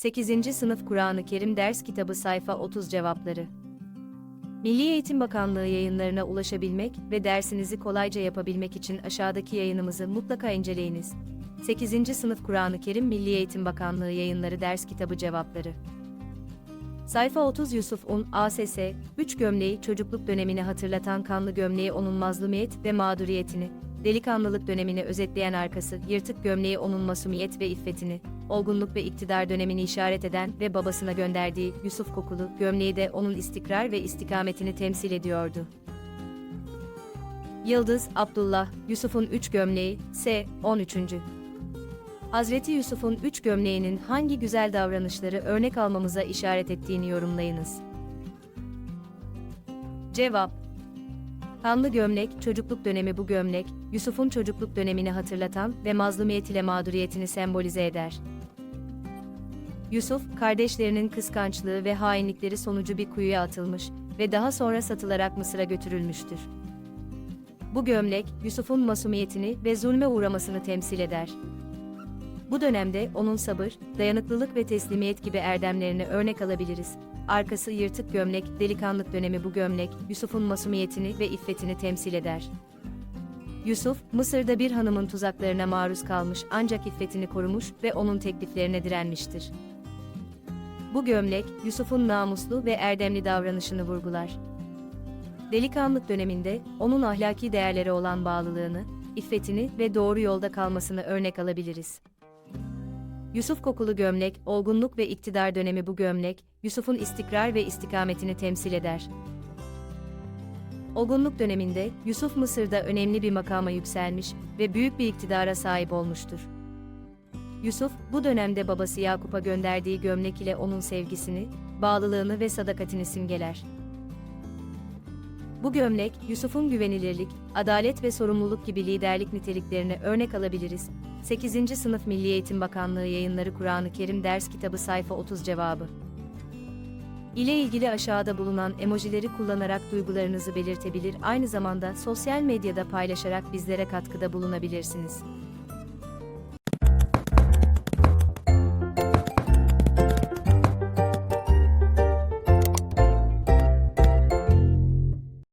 8. Sınıf Kur'an-ı Kerim Ders Kitabı Sayfa 30 Cevapları Milli Eğitim Bakanlığı yayınlarına ulaşabilmek ve dersinizi kolayca yapabilmek için aşağıdaki yayınımızı mutlaka inceleyiniz. 8. Sınıf Kur'an-ı Kerim Milli Eğitim Bakanlığı Yayınları Ders Kitabı Cevapları Sayfa 30 Yusuf Un, ASS, 3 gömleği çocukluk dönemini hatırlatan kanlı gömleği onun mazlumiyet ve mağduriyetini, delikanlılık dönemini özetleyen arkası, yırtık gömleği onun masumiyet ve iffetini, olgunluk ve iktidar dönemini işaret eden ve babasına gönderdiği Yusuf kokulu gömleği de onun istikrar ve istikametini temsil ediyordu. Yıldız, Abdullah, Yusuf'un üç gömleği, S. 13. Hazreti Yusuf'un üç gömleğinin hangi güzel davranışları örnek almamıza işaret ettiğini yorumlayınız. Cevap Kanlı gömlek, çocukluk dönemi bu gömlek, Yusuf'un çocukluk dönemini hatırlatan ve mazlumiyet ile mağduriyetini sembolize eder. Yusuf, kardeşlerinin kıskançlığı ve hainlikleri sonucu bir kuyuya atılmış ve daha sonra satılarak Mısır'a götürülmüştür. Bu gömlek, Yusuf'un masumiyetini ve zulme uğramasını temsil eder. Bu dönemde onun sabır, dayanıklılık ve teslimiyet gibi erdemlerini örnek alabiliriz. Arkası yırtık gömlek, delikanlık dönemi bu gömlek, Yusuf'un masumiyetini ve iffetini temsil eder. Yusuf, Mısır'da bir hanımın tuzaklarına maruz kalmış ancak iffetini korumuş ve onun tekliflerine direnmiştir. Bu gömlek, Yusuf'un namuslu ve erdemli davranışını vurgular. Delikanlık döneminde, onun ahlaki değerlere olan bağlılığını, iffetini ve doğru yolda kalmasını örnek alabiliriz. Yusuf kokulu gömlek, olgunluk ve iktidar dönemi bu gömlek, Yusuf'un istikrar ve istikametini temsil eder. Olgunluk döneminde, Yusuf Mısır'da önemli bir makama yükselmiş ve büyük bir iktidara sahip olmuştur. Yusuf, bu dönemde babası Yakup'a gönderdiği gömlek ile onun sevgisini, bağlılığını ve sadakatini simgeler. Bu gömlek, Yusuf'un güvenilirlik, adalet ve sorumluluk gibi liderlik niteliklerine örnek alabiliriz. 8. Sınıf Milli Eğitim Bakanlığı Yayınları Kur'an-ı Kerim Ders Kitabı Sayfa 30 Cevabı ile ilgili aşağıda bulunan emojileri kullanarak duygularınızı belirtebilir, aynı zamanda sosyal medyada paylaşarak bizlere katkıda bulunabilirsiniz.